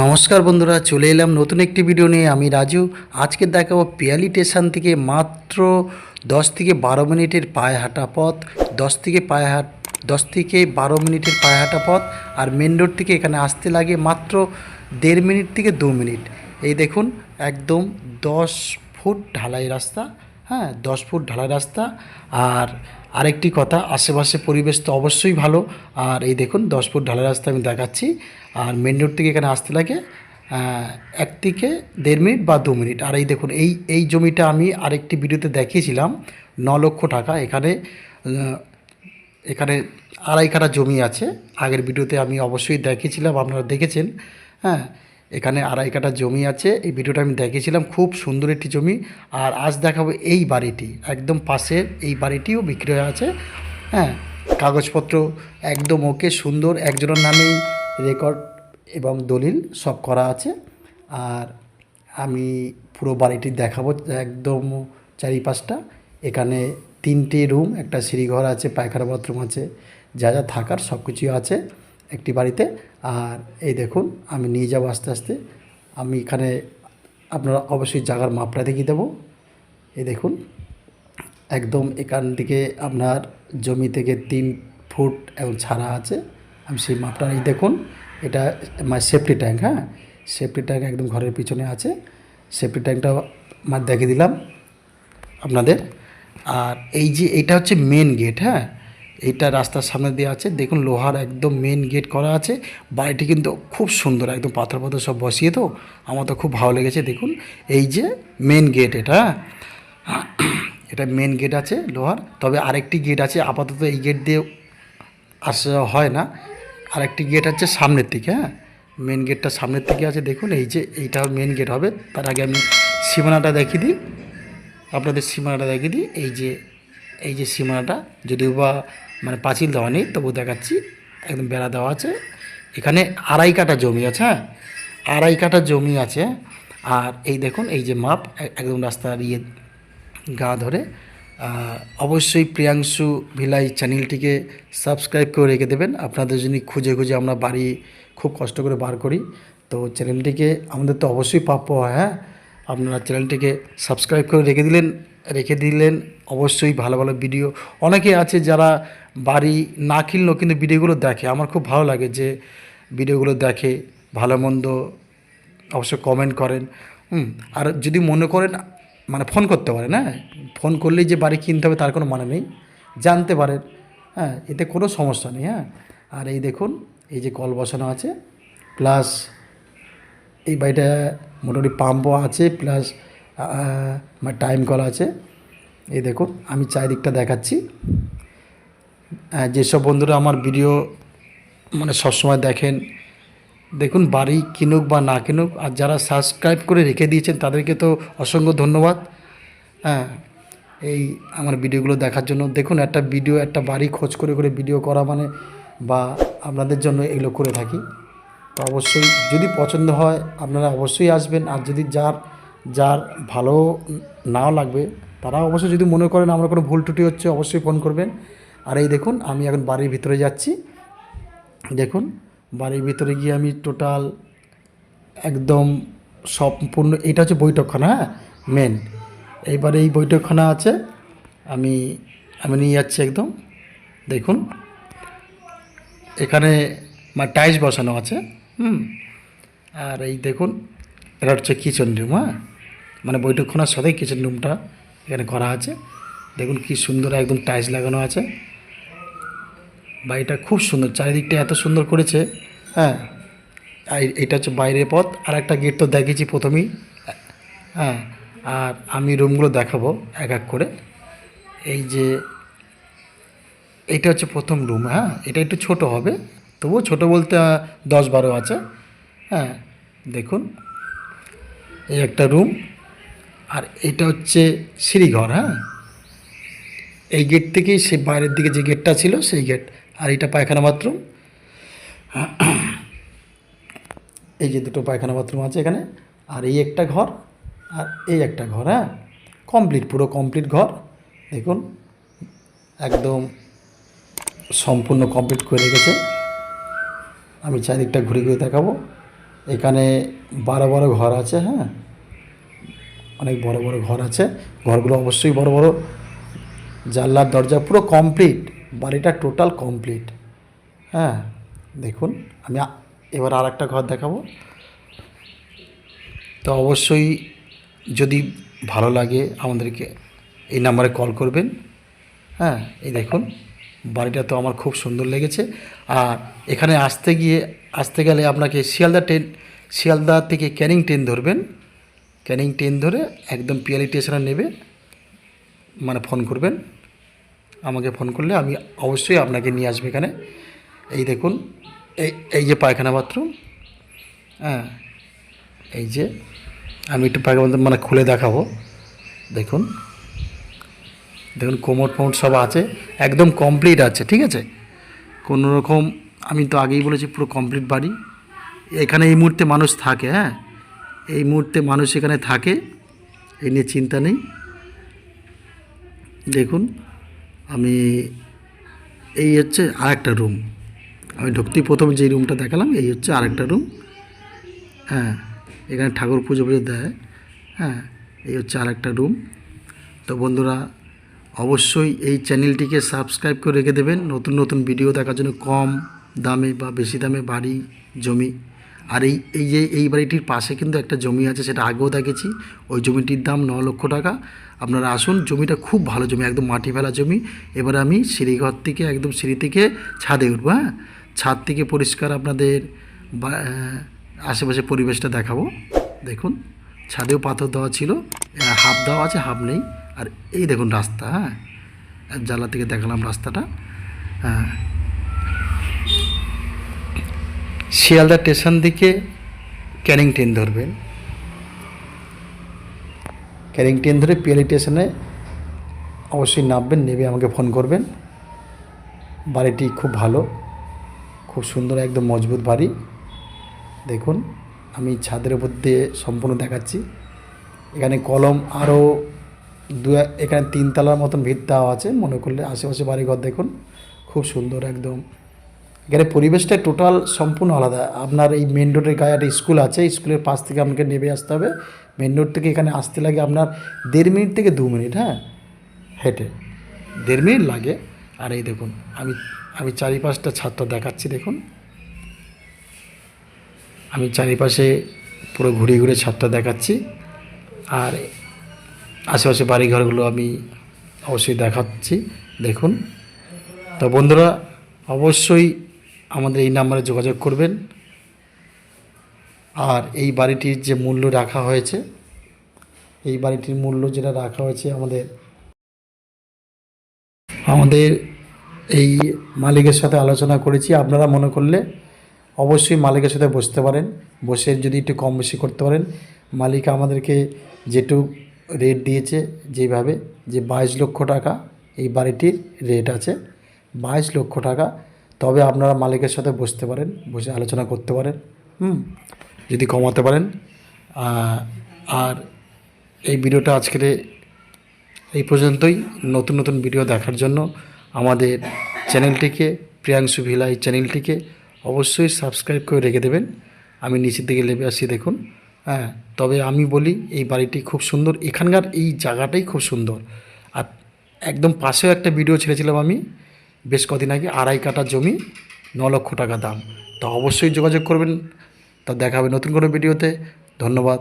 নমস্কার বন্ধুরা, চলে এলাম নতুন একটি ভিডিও নিয়ে। আমি রাজু। আজকে দেখাবো পিয়ালি স্টেশন থেকে মাত্র দশ থেকে বারো মিনিটের পায়ে হাঁটা পথ। দশ থেকে পায়ে হাট, দশ থেকে বারো মিনিটের পায়ে হাঁটা পথ। আর মেন রোড থেকে এখানে আসতে লাগে মাত্র দেড় মিনিট থেকে দু মিনিট। এই দেখুন, একদম দশ ফুট ঢালাই রাস্তা। হ্যাঁ দশ ফুট ঢালাই রাস্তা। আর আরেকটি কথা আশেপাশে পরিবেশ তো অবশ্যই ভালো। আর এই দেখুন, দশ ফুট ঢালাই রাস্তা আমি দেখাচ্ছি। আর মেন রোড থেকে এখানে আসতে লাগে এক থেকে দেড় মিনিট বা দু মিনিট। আর এই দেখুন, এই এই জমিটা আমি আরেকটি ভিডিওতে দেখিয়েছিলাম, ন লক্ষ টাকা। এখানে এখানে আড়াই কাঠা জমি আছে। আগের ভিডিওতে আমি অবশ্যই দেখিয়েছিলাম, আপনারা দেখেছেন। হ্যাঁ এখানে আড়াই কাঠা জমি আছে। এই ভিডিওটা আমি দেখিয়েছিলাম, খুব সুন্দর একটি জমি। আর আজ দেখাবো এই বাড়িটি। একদম পাশের এই বাড়িটিও বিক্রি হয়ে আছে। হ্যাঁ কাগজপত্র একদম ওকে, সুন্দর। একজনের নামেই রেকর্ড এবং দলিল সব করা আছে। আর আমি পুরো বাড়িটি দেখাবো একদম চারিপাশটা। এখানে তিনটে রুম, একটা সিঁড়িঘর আছে, পায়খানা বাথরুম আছে। যা যা থাকার সব কিছুই আছে। একটি বাড়িতে। আর এই দেখুন, আমি নিয়ে যাব আস্তে আস্তে। আমি এখানে আপনারা অবশ্যই জায়গার মাপটা দেখিয়ে দেবো। এই দেখুন, একদম এখান থেকে আপনার জমি থেকে তিন ফুট এবং ছাড়া আছে। আমি সেই মাপটা, এই দেখুন, এটা আমার সেফটি ট্যাঙ্ক হ্যাঁ? সেফটি ট্যাঙ্ক একদম ঘরের পিছনে আছে। সেফটি ট্যাঙ্কটা আমার দেখে দিলাম আপনাদের। আর এই যে, এটা হচ্ছে মেন গেট হ্যাঁ? এইটা রাস্তার সামনে দিয়ে আছে। দেখুন, লোহার একদম মেন গেট করা আছে। বাড়িটি কিন্তু খুব সুন্দর, একদম পাথর পাথর সব বসিয়ে তো আমার তো খুব ভালো লেগেছে। দেখুন, এই যে মেন গেট এটা হ্যাঁ। এটা মেন গেট আছে লোহার। তবে আরেকটি গেট আছে, আপাতত এই গেট দিয়ে আসা হয় না। আরেকটি গেট আছে সামনের দিকে হ্যাঁ? মেন গেটটা সামনের দিকে আছে। দেখুন, এই যে এইটা মেন গেট হবে। তার আগে আমি সীমানাটা দেখিয়ে দিই। আপনাদের সীমানাটা দেখিয়ে দিই। এই যে এই যে সীমানাটা, যদিও বা মানে পাঁচিল দেওয়া নেই, তবু দেখাচ্ছি। একদম বেড়া দেওয়া আছে। এখানে আড়াই কাটা জমি আছে হ্যাঁ? আড়াই কাটা জমি আছে। আর এই দেখুন, এই যে মাপ একদম রাস্তার ইয়ে গা ধরে। অবশ্যই প্রিয়াংশু ভিলাই চ্যানেলটিকে সাবস্ক্রাইব করে রেখে দেবেন। আপনাদের জন্য খুঁজে খুঁজে আমরা বাড়ি খুব কষ্ট করে বার করি। তো চ্যানেলটিকে, আমাদের তো অবশ্যই প্রাপ্য হয় হ্যাঁ? আপনারা চ্যানেলটিকে সাবস্ক্রাইব করে রেখে দিলেন। রেখে দিলেন। অবশ্যই ভালো ভালো ভিডিও অনেকে আছে যারা বাড়ি না কিনলেও কিন্তু ভিডিওগুলো দেখে। আমার খুব ভালো লাগে যে ভিডিওগুলো দেখে, ভালো মন্দ অবশ্য কমেন্ট করেন। হুম, আর যদি মনে করেন মানে ফোন করতে পারেন হ্যাঁ? ফোন করলেই যে বাড়ি কিনতে হবে তার কোনো মানে নেই। জানতে পারেন হ্যাঁ? এতে কোনো সমস্যা নেই হ্যাঁ? আর এই দেখুন, এই যে কল বসানো আছে প্লাস এই বাড়িটা মোটামুটি পাম্পও আছে প্লাস আমার টাইম কল আছে। এই দেখুন, আমি চারিদিকটা দেখাচ্ছি। যেসব বন্ধুরা আমার ভিডিও মানে সবসময় দেখেন, দেখুন বাড়ি কিনুক বা না কিনুক, আর যারা সাবস্ক্রাইব করে রেখে দিয়েছেন, তাদেরকে তো অসংখ্য ধন্যবাদ। হ্যাঁ এই আমার ভিডিওগুলো দেখার জন্য। দেখুন, একটা ভিডিও একটা বাড়ি খোঁজ করে করে ভিডিও করা মানে বা আপনাদের জন্য এগুলো করে থাকি। তো অবশ্যই যদি পছন্দ হয়, আপনারা অবশ্যই আসবেন। আর যদি যার যার ভালো নাও লাগবে, তারা অবশ্যই যদি মনে করেন আমার কোনো ভুল ত্রুটি হচ্ছে, অবশ্যই ফোন করবেন। আর এই দেখুন, আমি এখন বাড়ির ভিতরে যাচ্ছি। দেখুন, বাড়ির ভিতরে গিয়ে আমি টোটাল একদম সম্পূর্ণ, এটা হচ্ছে বৈঠকখানা হ্যাঁ? মেন এইবারে এই বৈঠকখানা আছে, আমি আমি নিয়ে যাচ্ছি একদম। দেখুন, এখানে মানে টাইলস বসানো আছে, হুম? আর এই দেখুন, এটা হচ্ছে কিচেন রুম হ্যাঁ? মানে বৈঠকখানার সাথেই কিচেন রুমটা এখানে করা আছে। দেখুন কি সুন্দর একদম টাইলস লাগানো আছে। বাড়িটা খুব সুন্দর, চারিদিকটা এত সুন্দর করেছে হ্যাঁ। এটা হচ্ছে বাইরের পথ, আর একটা গেট তো দেখেছি প্রথমেই হ্যাঁ। আর আমি রুমগুলো দেখাবো এক এক করে। এই যে এটা হচ্ছে প্রথম রুম হ্যাঁ। এটা একটু ছোট হবে, তবুও ছোট বলতে দশ বারো আছে হ্যাঁ। দেখুন, এই একটা রুম। আর এটা হচ্ছে সিঁড়িঘর হ্যাঁ? এই গেট থেকেই সে বাইরের দিকে যে গেটটা ছিল সেই গেট আর এটা পায়খানা বাথরুম এই যে দুটো পায়খানা বাথরুম আছে এখানে, আর এই একটা ঘর, আর এই একটা ঘর হ্যাঁ? কমপ্লিট পুরো কমপ্লিট ঘর। দেখুন, একদম সম্পূর্ণ কমপ্লিট করে রেখেছে। আমি চারিদিকটা ঘুরে ঘুরে দেখাবো। এখানে বড় বড় ঘর আছে হ্যাঁ? অনেক বড় বড় ঘর আছে। ঘরগুলো অবশ্যই বড় বড়। জানলার দরজা পুরো কমপ্লিট বাড়িটা টোটাল কমপ্লিট হ্যাঁ দেখুন, আমি এবার আর একটা ঘর দেখাবো। তো অবশ্যই যদি ভালো লাগে আমাদেরকে, এই নাম্বারে কল করবেন। হ্যাঁ এই দেখুন, বাড়িটা তো আমার খুব সুন্দর লেগেছে। আর এখানে আসতে গিয়ে, আসতে গেলে আপনাকে শিয়ালদা ট্রেন শিয়ালদা থেকে ক্যানিং ট্রেন ধরবেন। ক্যানিং ট্রেন ধরে একদম পিয়ালি স্টেশনে নেবে। মানে ফোন করবেন। আমাকে ফোন করলে আমি অবশ্যই আপনাকে নিয়ে আসব এখানে। এই দেখুন, এই এই যে পায়খানা বাথরুম হ্যাঁ এই যে আমি একটু পায়খানা মানে খুলে দেখাবো। দেখুন দেখুন কোমর ফোমর সব আছে, একদম কমপ্লিট আছে, ঠিক আছে? কোনো রকম আমি তো আগেই বলেছি পুরো কমপ্লিট বাড়ি। এখানে এই মুহূর্তে মানুষ থাকে হ্যাঁ? এই মুহূর্তে মানুষ এখানে থাকে, এই নিয়ে চিন্তা নেই। দেখুন, আমি এই হচ্ছে আরেকটা রুম। আমি ঢুকতেই প্রথম যে রুমটা দেখালাম, এই হচ্ছে আরেকটা রুম। হ্যাঁ এখানে ঠাকুর পুজো পুজো দেয়। হ্যাঁ এই হচ্ছে আরেকটা রুম। তো বন্ধুরা, অবশ্যই এই চ্যানেলটিকে সাবস্ক্রাইব করে রেখে দেবেন। নতুন নতুন ভিডিও দেখার জন্য কম দামে বা বেশি দামে বাড়ি, জমি আর এই এই যে, এই বাড়িটির পাশে কিন্তু একটা জমি আছে, সেটা আগেও দেখেছি। ওই জমিটির দাম ন লক্ষ টাকা। আপনারা আসুন, জমিটা খুব ভালো জমি, একদম মাটি ফেলা জমি। এবার আমি সিঁড়িঘর থেকে, একদম সিঁড়ি থেকে ছাদে উঠবো হ্যাঁ? ছাদ থেকে পরিষ্কার আপনাদের আশেপাশে পরিবেশটা দেখাবো। দেখুন, ছাদেও পাথর দেওয়া ছিল হাফ দেওয়া আছে, হাফ নেই। আর এই দেখুন রাস্তা হ্যাঁ? জানলা থেকে দেখালাম রাস্তাটা হ্যাঁ? শিয়ালদা স্টেশন থেকে ক্যানিং ট্রেন ধরবেন ক্যানিং ট্রেন ধরে পিয়ালি স্টেশনে অবশ্যই নামবেন নেবে আমাকে ফোন করবেন। বাড়িটি খুব ভালো, খুব সুন্দর, একদম মজবুত বাড়ি। দেখুন, আমি ছাদের উপর দিয়ে সম্পূর্ণ দেখাচ্ছি। এখানে কলম আরও দু, এখানে তিনতলার মতন ভিত দেওয়া আছে, মনে করলে আশেপাশে বাড়িঘর দেখুন। খুব সুন্দর, একদম এখানে পরিবেশটা টোটাল সম্পূর্ণ আলাদা। আপনার এই মেন রোডের গায়ে একটা স্কুল আছে স্কুলের পাশ থেকে আপনাকে নেমে আসতে হবে। মেন রোড থেকে এখানে আসতে লাগে আপনার দেড় মিনিট থেকে দু মিনিট হ্যাঁ? হেঁটে। দেড় মিনিট লাগে। আর এই দেখুন, আমি আমি চারিপাশটা ছাদটা দেখাচ্ছি, দেখুন। আমি চারিপাশে পুরো ঘুরে ঘুরে ছাদটা দেখাচ্ছি। আর আশেপাশে বাড়িঘরগুলো আমি অবশ্যই দেখাচ্ছি, দেখুন। তো বন্ধুরা, অবশ্যই আমাদের এই নাম্বারে যোগাযোগ করবেন। আর এই বাড়িটির যে মূল্য রাখা হয়েছে, এই বাড়িটির মূল্য যেটা রাখা হয়েছে আমাদের আমাদের এই মালিকের সাথে আলোচনা করেছি। আপনারা মনে করলে অবশ্যই মালিকের সাথে বসতে পারেন। বসে যদি একটু কম বেশি করতে পারেন। মালিক আমাদেরকে যেটুক রেট দিয়েছে যেভাবে, যে বাইশ লক্ষ টাকা এই বাড়িটির রেট আছে। বাইশ লক্ষ টাকা তবে আপনারা মালিকের সাথে বসতে পারেন, বসে আলোচনা করতে পারেন, হুম, যদি কমাতে পারেন। আর এই ভিডিওটা আজকের এই পর্যন্তই। নতুন নতুন ভিডিও দেখার জন্য আমাদের চ্যানেলটিকে, প্রিয়াংশু ভিলা এই চ্যানেলটিকে অবশ্যই সাবস্ক্রাইব করে রেখে দেবেন। আমি নিচের দিকে লেবে আসি, দেখুন। হ্যাঁ তবে আমি বলি, এই বাড়িটি খুব সুন্দর। এখানকার এই জায়গাটাই খুব সুন্দর। আর একদম পাশেও একটা ভিডিও ছেড়েছিলাম আমি বেশ কদিন আগে আড়াই কাটা জমি, ন লক্ষ টাকা দাম। তো অবশ্যই যোগাযোগ করবেন, তা দেখা হবে নতুন কোনো ভিডিওতে। ধন্যবাদ।